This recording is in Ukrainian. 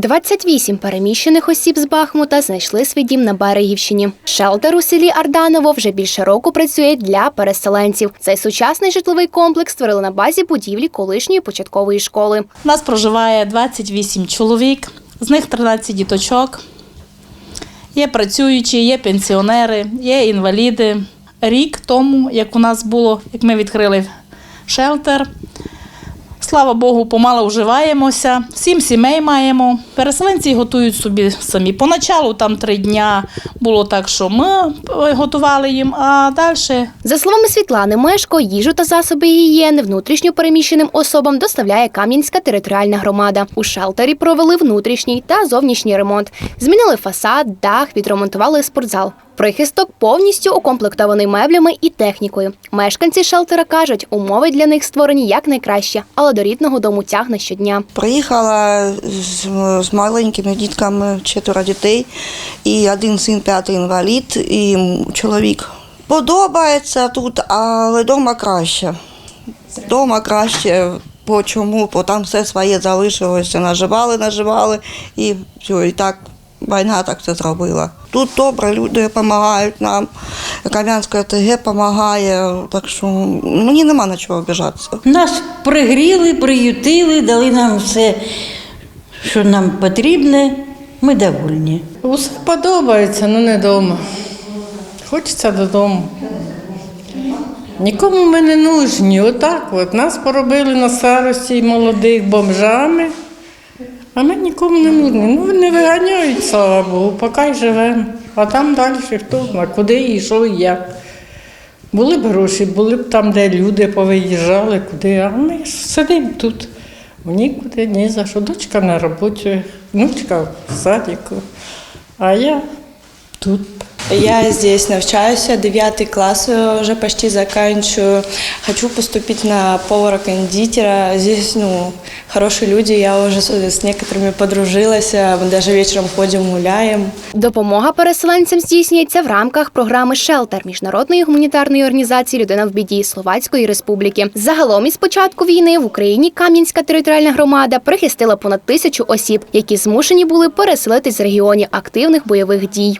28 переміщених осіб з Бахмута знайшли свій дім на Берегівщині. Шелтер у селі Арданово вже більше року працює для переселенців. Цей сучасний житловий комплекс створили на базі будівлі колишньої початкової школи. У нас проживає 28 чоловік, з них 13 діточок. Є працюючі, є пенсіонери, є інваліди. Рік тому, як у нас було, як ми відкрили шелтер, слава Богу, помало вживаємося. Сім сімей маємо. Переселенці готують собі самі. Поначалу там три дня було так, що ми готували їм, а далі За словами Світлани Мешко, їжу та засоби гігієни внутрішньо переміщеним особам доставляє Кам'янська територіальна громада. У шелтері провели внутрішній та зовнішній ремонт. Змінили фасад, дах, відремонтували спортзал. Прихисток повністю укомплектований меблями і технікою. Мешканці шелтера кажуть, умови для них створені якнайкраще, але до рідного дому тягне щодня. Приїхала з, з маленькими дітками, четверо дітей, і один син п'ятий інвалід, і чоловік. Подобається тут, але вдома краще. Вдома краще. Бо чому? Бо там все своє залишилося. Наживали, наживали і все, і так війна так це зробила. Тут добре, люди допомагають нам. Кам'янська ТГ допомагає, так що мені нема на чого обіжатися. Нас пригріли, приютили, дали нам все, що нам потрібне. Ми довольні. Усе подобається, але не вдома. Хочеться додому. Нікому ми не нужні. Отак от. Нас поробили на старості молодих бомжами, а ми нікому не нужні. Ну, не виганяють, слава поки живемо. А там далі хто знає, куди і що і як. Були б гроші, були б там, де люди повиїжджали, куди, а ми сидимо тут. Нікуди, ні за що. Дочка на роботі, внучка в садіку, а я тут. Я здесь навчаюся, 9 класс э, уже почти заканчиваю. Хочу поступить на повара-кондитера. Здесь, ну, хорошие люди, я уже с, с некоторыми подружилась, а мы даже вечером ходим, гуляем. Допомога переселенцям здійснюється в рамках програми «Шелтер» міжнародної гуманітарної організації Людина в біді Словацької Республіки. Загалом із початку війни в Україні Кам'янська територіальна громада прихистила понад тисячу осіб, які змушені були переселитись з регіонів активних бойових дій.